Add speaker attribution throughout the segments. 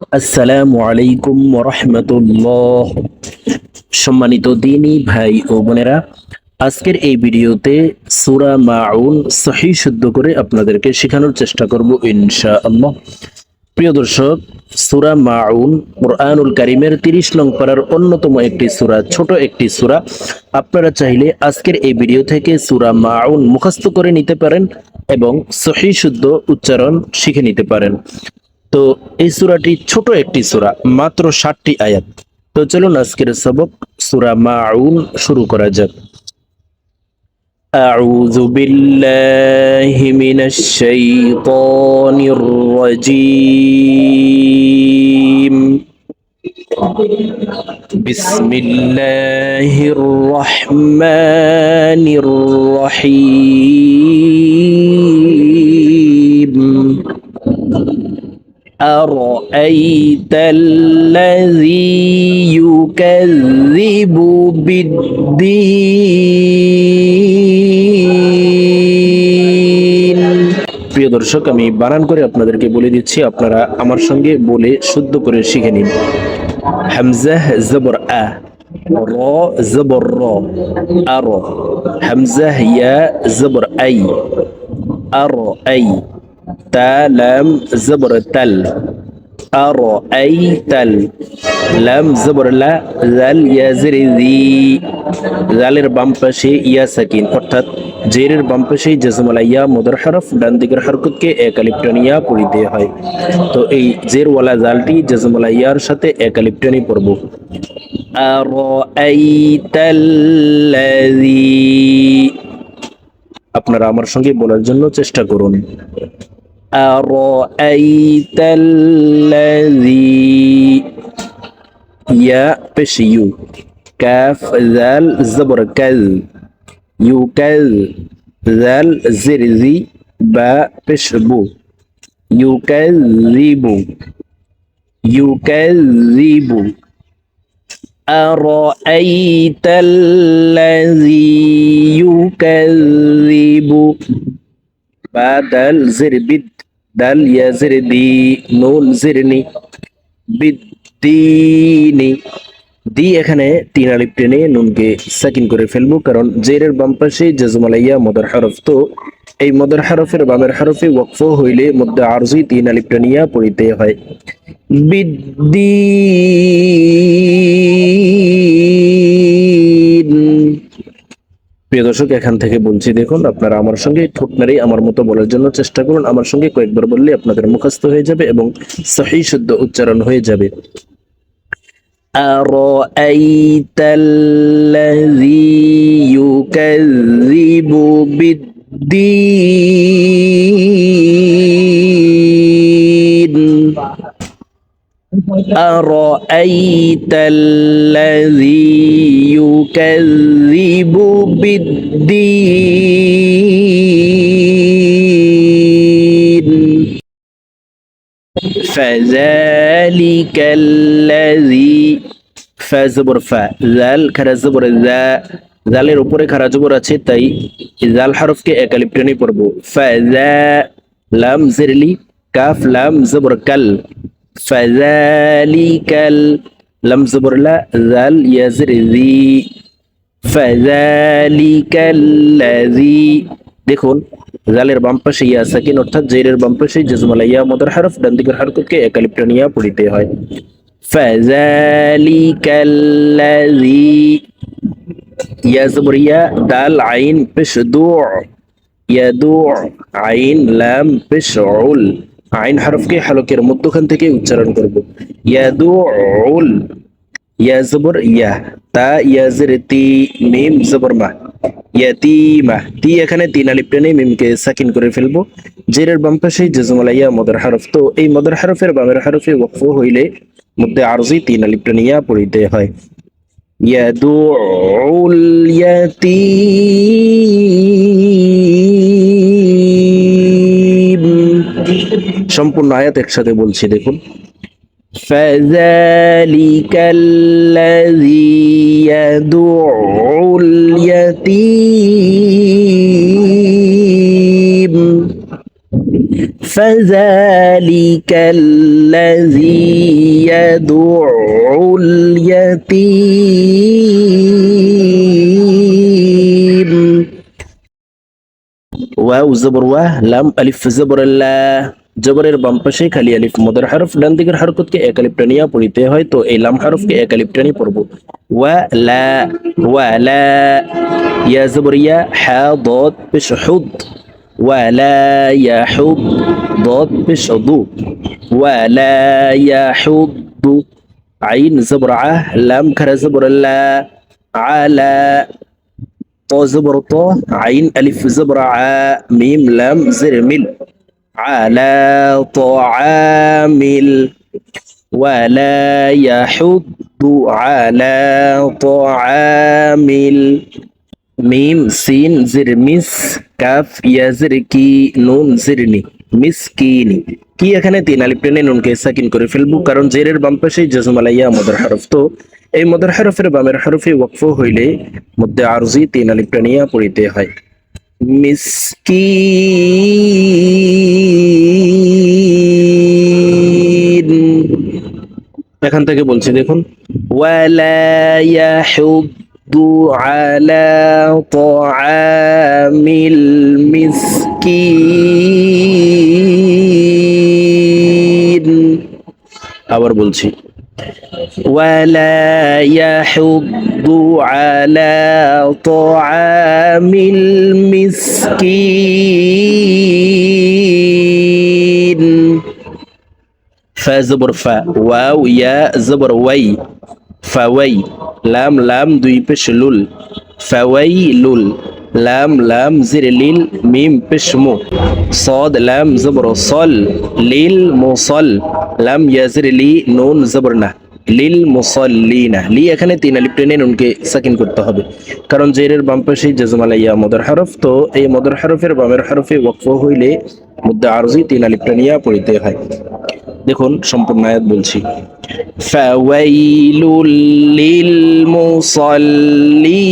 Speaker 1: আসসালামু আলাইকুম রহমতুল্লাহ সম্মানিত দিনী ভাই ও বোনেরা, আজকের এই ভিডিওতে সুরা মাউন সহি শুদ্ধ করে আপনাদেরকে শেখানোর চেষ্টা করব ইনশা আল্লাহ প্রিয় দর্শক, সুরা মাউন কোরআনুল কারিমের তিরিশ নং পাড়ার অন্যতম একটি সুরা, ছোট একটি সুরা। আপনারা চাইলে আজকের এই ভিডিও থেকে সুরা মাউন মুখস্থ করে নিতে পারেন এবং সহি শুদ্ধ উচ্চারণ শিখে নিতে পারেন। তো এই সুরাটি ছোট একটি সুরা মাত্র ষাটটি আয়াত তো চলুন আজকের সবক সুরা মাউন শুরু করা যাক أعوذ بالله من الشيطان الرجيم بسم الله الرحمن الرحيم أرأيت الذي يكذب بالدين প্রিয় দর্শক আমি বানান করে আপনাদেরকে বলে দিচ্ছি আপনারা আমার সঙ্গে বলে শুদ্ধ করে শিখে নিন হামজাহ জবর আ র জবর র আর হামজাহ ইয়া জবর আই আর আই তা লাম জবর তাল আর আই তাল লাম জবর লা জাল ইয়াজির জি জালের বাম পাশে ইয়া সাকিন অর্থাৎ জেরের বাম পাশে জজমালা ইয়া মদর হরফ ডান দিকের হরকতকে এক আলিপ্টানিয়া পড়িতে হয় তো এই জেরওয়ালা জালটি জজমালা ইয়ার সাথে এক আলিপ্টানি পড়ব আপনারা আমার সঙ্গে বলার জন্য চেষ্টা করুন أرأيت الذي يا بش يو كاف ذال زبر كذ يو كذ ذال زرزي با بش بو يكذب يكذب. أرأيت الذي يكذب؟ بدل زر بد دل يا زر دي نون زرني বিদ্দিনি দি এখানে তিন আলিপ টেনে নুনকে সাকিন করে ফেলবো কারণ জেরের বাম পাশে জজমালাইয়া মদর হরফ তো এই মদর হরফের বামের হরফে ওয়াকফ হইলে মধ্যে আরজি তিন আলিপ টেনিয়া পড়িতে হয় বিদ্দিন প্রিয় দর্শক এখান থেকে বলছি দেখুন আপনারা আমার সঙ্গে ঠোঁট নাড়িয়ে আমার মতো বলার জন্য চেষ্টা করুন আমার সঙ্গে কয়েকবার বললে আপনাদের মুখস্থ হয়ে যাবে এবং সহি শুদ্ধ উচ্চারণ হয়ে যাবে أرأيت الذي يكذب بالدين أرأيت الذي يكذب بالدين فذلك الذي فزبر ف ذال খারা জবর যা জালের উপরে খারা জবর আছে তাই জাল হরফকে একালিপ টেনে পড়বো ফাযা লাম জিরলি কাফ লাম জবর কাল ফাযালিকাল লাম জবর লা জাল ইয়াজির জি ফাযালিকাল্লাযী দেখুন জালের বাম পাশে ইয়া সাকিন অর্থাৎ জেরের বাম পাশে জজমালা ইয়া মদর হরফ, ডান দিকের হরকতকে একালিপ্টনিয়া পড়িতে হয়। ফাযালিকাল্লাযী ইয়া জবর ইয়া দাল, আইন, পেশ, দু ইয়াদু আইন, লাম, পেশ আইন হরফকে হালকের মধ্যখান থেকে উচ্চারণ করব। ইয়াদু উল ইয়া জবর ইয়া তা ইয়াজের তি, মিম, জবর, মা। ইয়াতিমা, তি এখানে তিন আলিপ টেনে মিমকে সাকিন করে ফেলব। জেরের বাম পাশে জজমালা ইয়া মদর হরফ। তো এই মদর হরফের বামের হরফে ওয়াকফ হইলে মধ্যে আরজি তিন আলিপ টেনে ইয়া পড়িতে হয়। ইয়াদুল ইয়াতিম। সম্পূর্ণ আয়াত একসাথে বলছি দেখুন فذلك الذي يدع اليتيم فذلك الذي يدع اليتيم ওয়াও জবর ওয়া লাম আলিফ জবর লা জবরের বাম পাশে খালি আলিফ মদের হরফ ডান দিকের হরকতকে এক আলিফ টানিয়া পড়িতে হয় তো এই লাম হরফকে এক আলিফ টানি পড়ব ওয়া লা ওয়া লা ইয়া জবর ইয়া হা ضاد পেশ হুদ ওয়া লা ইয়া হুদ ضاد পেশ দু ওয়া লা ইয়া হুদ আইন জবর আহ লাম খারা জবর লা আলা طا زبر طا عين ألف زبر ع ميم لام زر مل على طعامل ولا يحض على طعامل মিম সিন জির মিস কাফ ইয়া জির কি নুন জিরনি মিসকিনি কি এখানে তিন আলিফ টেনে নুনকে সাকিন করে ফেলবো কারণ জেরের বাম পাশে জজম আলাইয়া মদর হরফ তো এই মদর হরফের বামের হরফে ওয়াকফ হইলে মধ্যে আরজি তিন আলিফ টানিয়া পড়িতে হয়। মিসকিন। এখান থেকে বলছি, দেখুন। আলা তাআমিল মিসকিন। আবার বলছি ولا يحض على طعام المسكين. فا زبر فا واو يا زبر وي. فوي لام لام دوي بش لول. فوي لول. لام لام زر ليل ميم بشمو صاد لام زبر صل. ليل مصل লাম ইয়াজির লি নুন জবরনা লিল মুসাল্লিনা লি এখানে তিন আলিফ টেনে নুনকে সাকিন করতে হবে। কারণ জেরের বাম পাশে জজমালা ইয়া মদর হরফ, তো এই মদর হরফের বামের হরফে ওয়াকফ হইলে মুদ্দা আরজি তিন আলিফ টেনিয়া পড়িতে হয়। দেখুন, সম্পূর্ণ আয়াত বলছি। ফাওয়াইলুল লিল মুসাল্লি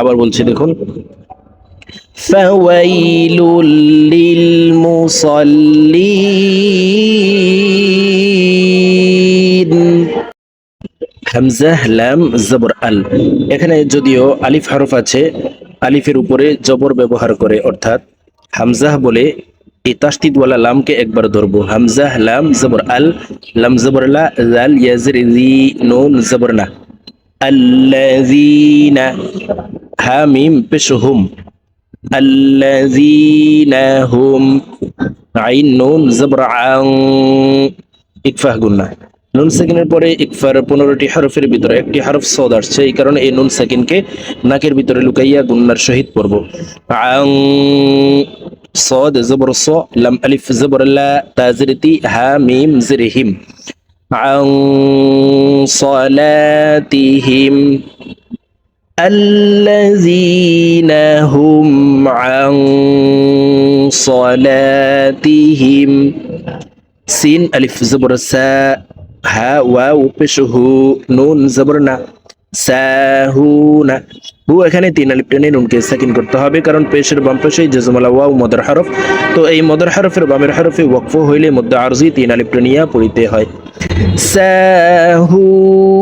Speaker 1: আবার বলছি, দেখুন। فويل للمصلين হামজাহ লাম জবর আল এখানে যদিও আলিফ হরফ আছে আলিফের উপরে জবর ব্যবহার করে অর্থাৎ হামজাহ বলে এই তাস্তিদওয়ালা লামকে একবার ধরবো হামজাহ লাম জবর আল লাম জবর লা জাল ইয়াজর জি নুন জবর না আল্লাযীনা হা মিম পেশ হুম الذين هم আইন নুন জবর আং ইকফাহ গুন্না নুন সেকেন্ডের পরে ইকফার পনেরোটি হরফের ভিতরে একটি হরফ সদ আসছে এই কারণে এই নুন সেকেন্ডকে নাকের ভিতরে লুকাইয়া গুন্নার সহিত পড়ব আং صاد زبر ص لم ألف زبر لا تازرتي ها ميم زرهم عن صلاتهم الذين هم عن صلاتهم سين ألف زبر سا ها واو পেশহু নুন জবর না সাহুনা হু এখানে তিন আলিফ টেনে নুনকে সাকিন করতে হবে কারণ পেশের বাম পাশে জজমালা ওয়াও মদর হরফ তো এই মদর হরফের বামের হরফে ওয়াকফ হইলে মধ্য আরজি তিন আলিফ টেনিয়া পড়িতে হয় সাহুন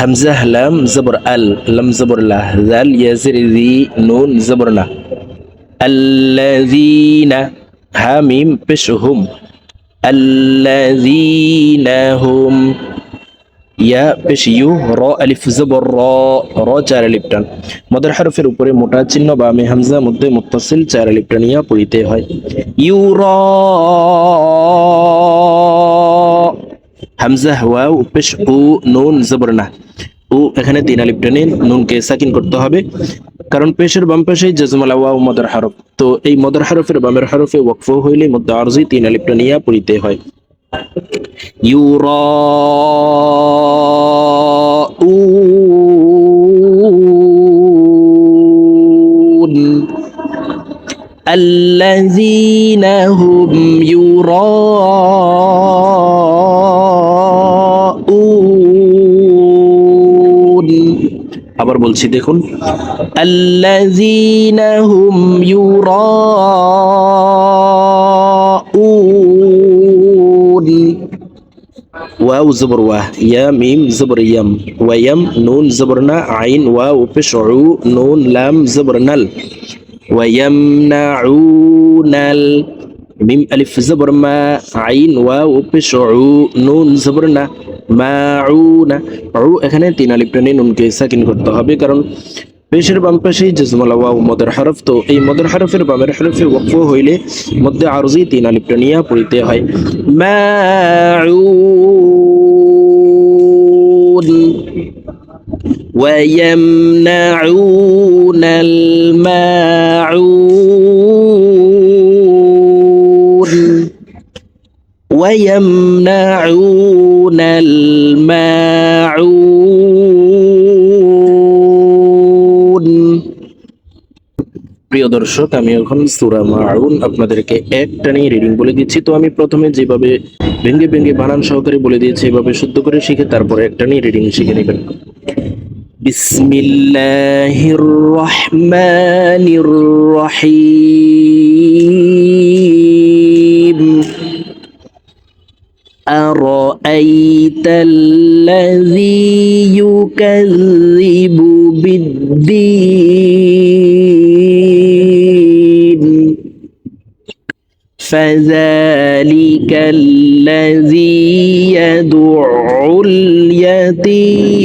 Speaker 1: হামজাহ লাম জবর আল লাম জবর লাহ জাল ইয়াজির জি নুন জবর না আল্লাযীনা হা মিম পেশ হুম আল্লাযীনা হুম ইয়া পেশ ইউ র আলিফ জবর র র চার আলিফ টান মদের হরফের উপরে মোটা চিহ্ন বামে হামজা মধ্যে মুত্তাসিল চার আলিফ টানিয়া পড়িতে হয়. ইউ র হামজা ওয়াও পেশ উ নুন জবর না উ এখানে তিন আলিফ টেনে নুনকে সাকিন করতে হবে কারণ পেশের বাম পাশে জজমালা ওয়াও মদর হরফ তো এই মদর হরফের বামের হরফে ওয়াকফ হইলে মধ্য আরজি তিন আলিফ টানিয়া পড়িতে হয় يراءون الذين هم يراءون আবার বলছি দেখুন الذين هم يراءون واو زبر واه يا ميم زبر يم ويم نون زبرنا عين واو بشعو نون لام زبر نل ويمنعون ال ميم ألف زبر ما عين واو بشعو نون زبرنا মাউন আউ এখানে তিন আলিফ টেনে নুনকে সাকিন করতে হবে কারণ পেশের বাম পাশে জজমালা ওয়াও মদের হরফ তো এই মদের হরফের বামের হরফে ওয়াকফ হইলে মধ্যে আরজি তিন আলিফ টানিয়া পড়িতে হয় মাউন ويمنعون الماعون ويمنعون الماعون প্রিয় দর্শক আমি এখন সুরা মাউন আপনাদেরকে একটা নিয়ে রিডিং বলে দিচ্ছি তো আমি প্রথমে যেভাবে ভেঙ্গে ভেঙ্গে বানান সহকারে বলে দিয়েছি এভাবে শুদ্ধ করে শিখে তারপরে একটা নিয়ে রিডিং শিখে নেবেন بسم الله الرحمن الرحيم أرأيت الذي يكذب بالدين؟ فذلك الذي يدع اليتيم.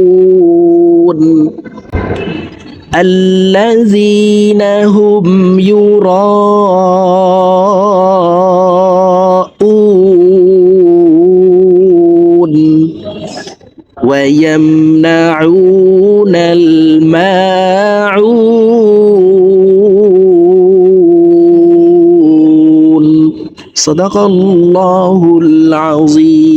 Speaker 1: الذين هم يراءون ويمنعون الماعون. صدق الله العظيم.